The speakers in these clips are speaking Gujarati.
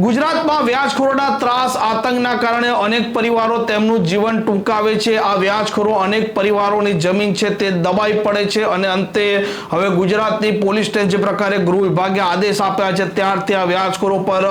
ગુજરાતમાં વ્યાજખોરોના ત્રાસ, આતંકના કારણે અનેક પરિવારો તેમનું જીવન ટૂંકાવે છે. આ વ્યાજખોરો અનેક પરિવારોની જમીન છે તે દબાઈ પડે છે અને અંતે હવે ગુજરાતની પોલીસને જે પ્રકારે ગૃહ વિભાગે આદેશ આપ્યા છે, ત્યારથી આ વ્યાજખોરો પર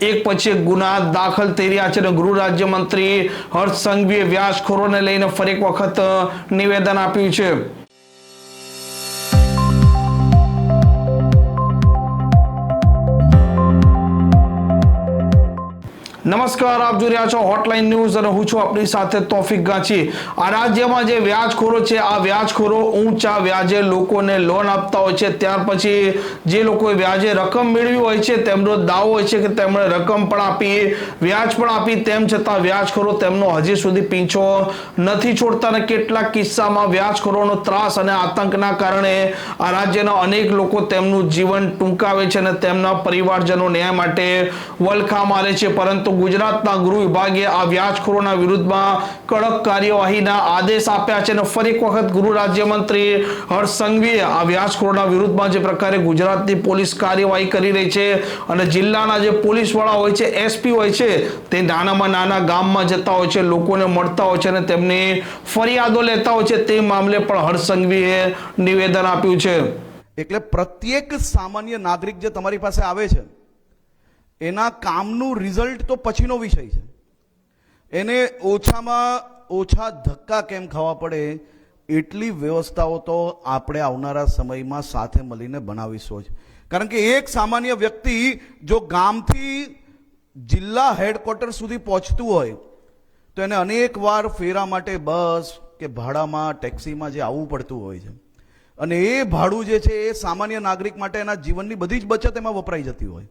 એક પછી એક ગુના દાખલ થઈ રહ્યા છે અને ગૃહ રાજ્યમંત્રી હર્ષ સંઘવીએ વ્યાજખોરોને લઈને ફરી એક વખત નિવેદન આપ્યું છે. નમસ્કાર, આપ જોઈ રહ્યા છો હોટલાઇન ન્યૂઝ અને હું છું આપણી સાથે તોફિક ગાંચી. આ રાજ્યમાં જે વ્યાજખોરો છે, આ વ્યાજખોરો ઊંચા વ્યાજે લોકોને લોન આપતા હોય છે. ત્યાર પછી જે લોકોએ વ્યાજે રકમ મેળવી હોય છે, તેમનો દાવો હોય છે કે તેમણે રકમ પણ આપી, વ્યાજ પણ આપી. તેમ છતાં વ્યાજખોરો તેમનો હજી સુધી પીંછો નથી છોડતા અને કેટલાક કિસ્સામાં વ્યાજખોરોનો ત્રાસ અને આતંકના કારણે આ રાજ્યના અનેક લોકો તેમનું જીવન ટૂંકાવે છે અને તેમના પરિવારજનો ન્યાય માટે વલખા મારે છે. પરંતુ ગુજરાતના ગૃહ વિભાગે આ વ્યાજખોરોના વિરુદ્ધમાં કડક કાર્યવાહીના આદેશ આપ્યા છે અને ફરી એક વખત ગૃહ રાજ્યમંત્રી હર્ષ સંઘવીએ આ વ્યાજખોરોના વિરુદ્ધમાં જે પ્રકારે ગુજરાતની પોલીસ કાર્યવાહી કરી રહી છે અને જિલ્લાના જે પોલીસવાળા હોય છે, એસપી હોય છે, તે નાનામાં નાના ગામમાં જતા હોય છે, લોકોને મળતા હોય છે અને તેમની ફરિયાદો લેતા હોય છે, તે મામલે પણ હર્ષ સંઘવીએ નિવેદન આપ્યું છે. એટલે પ્રત્યેક સામાન્ય નાગરિક જે તમારી પાસે આવે છે એના કામનું રિઝલ્ટ તો પછીનો વિષય છે. એને ઓછામાં ઓછા ધક્કા કેમ ખાવા પડે એટલી વ્યવસ્થાઓ તો આપણે આવનારા સમયમાં સાથે મળીને બનાવીશું જ. કારણ કે એક સામાન્ય વ્યક્તિ જો ગામથી જિલ્લા હેડક્વાર્ટર સુધી પહોંચતું હોય, તો એને અનેક વાર ફેરા માટે બસ કે ભાડામાં ટેક્સીમાં જે આવવું પડતું હોય છે. અને એ ભાડું જે છે એ સામાન્ય નાગરિક માટે એના જીવનની બધી જ બચત એમાં વપરાઈ જતી હોય.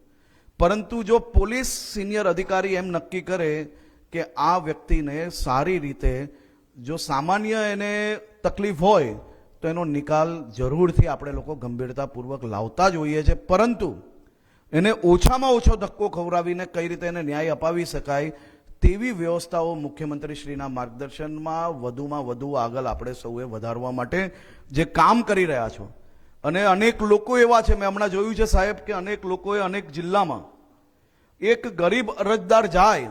પરંતુ જો પોલીસ સિનિયર અધિકારી એમ નક્કી કરે કે આ વ્યક્તિને સારી રીતે જો સામાન્ય એને તકલીફ હોય, તો એનો નિકાલ જરૂરથી આપણે લોકો ગંભીરતાપૂર્વક લાવતા જ હોઈએ છે. પરંતુ એને ઓછામાં ઓછો ધક્કો ખવડાવીને કઈ રીતે એને ન્યાય અપાવી શકાય, તેવી વ્યવસ્થાઓ મુખ્યમંત્રીશ્રીના માર્ગદર્શનમાં વધુમાં વધુ આગળ આપણે સૌએ વધારવા માટે જે કામ કરી રહ્યા છો. અને અનેક લોકો એવા છે, મેં હમણાં જોયું છે સાહેબ, કે અનેક લોકોએ અનેક જિલ્લામાં એક ગરીબ અરજદાર જાય.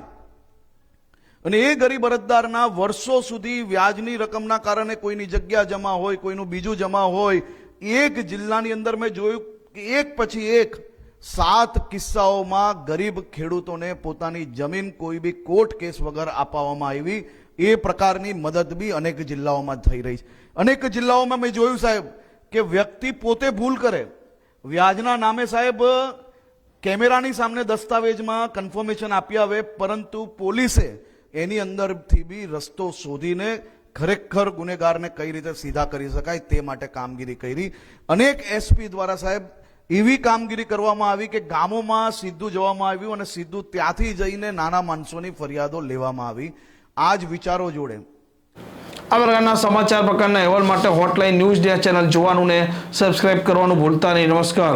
અને એ ગરીબ અરજદારના વર્ષો સુધી વ્યાજની રકમના કારણે કોઈની જગ્યા જમા હોય, કોઈનું બીજું જમા હોય. એક જિલ્લાની અંદર મેં જોયું કે એક પછી એક સાત કિસ્સાઓમાં ગરીબ ખેડૂતોને પોતાની જમીન કોઈ બી કોર્ટ કેસ વગર અપાવવામાં આવી. એ પ્રકારની મદદ બી અનેક જિલ્લાઓમાં થઈ રહી છે. અનેક જિલ્લાઓમાં મેં જોયું સાહેબ કે વ્યક્તિ પોતે ભૂલ કરે. વ્યાજના નામે સાહેબ કેમેરાની સામે દસ્તાવેજમાં કન્ફર્મેશન આપી આવે, પરંતુ પોલીસે એની અંદરથી બી રસ્તો શોધીને ખરેખર ગુનેગારને કઈ રીતે સીધા કરી શકાય તે માટે કામગીરી કરી. અનેક એસપી દ્વારા સાહેબ, એવી કામગીરી કરવામાં આવી કે ગામોમાં સીધું જવામાં આવ્યું અને સીધું ત્યાંથી જઈને નાના માણસોની ફરિયાદો લેવામાં આવી. આ જ વિચારો જોડે. આ પ્રકારના સમાચાર પ્રકારના અહેવાલ માટે હોટલાઇન ન્યૂઝ ડે ચેનલ જોવાનું ને સબસ્ક્રાઇબ કરવાનું ભૂલતા નહીં. નમસ્કાર.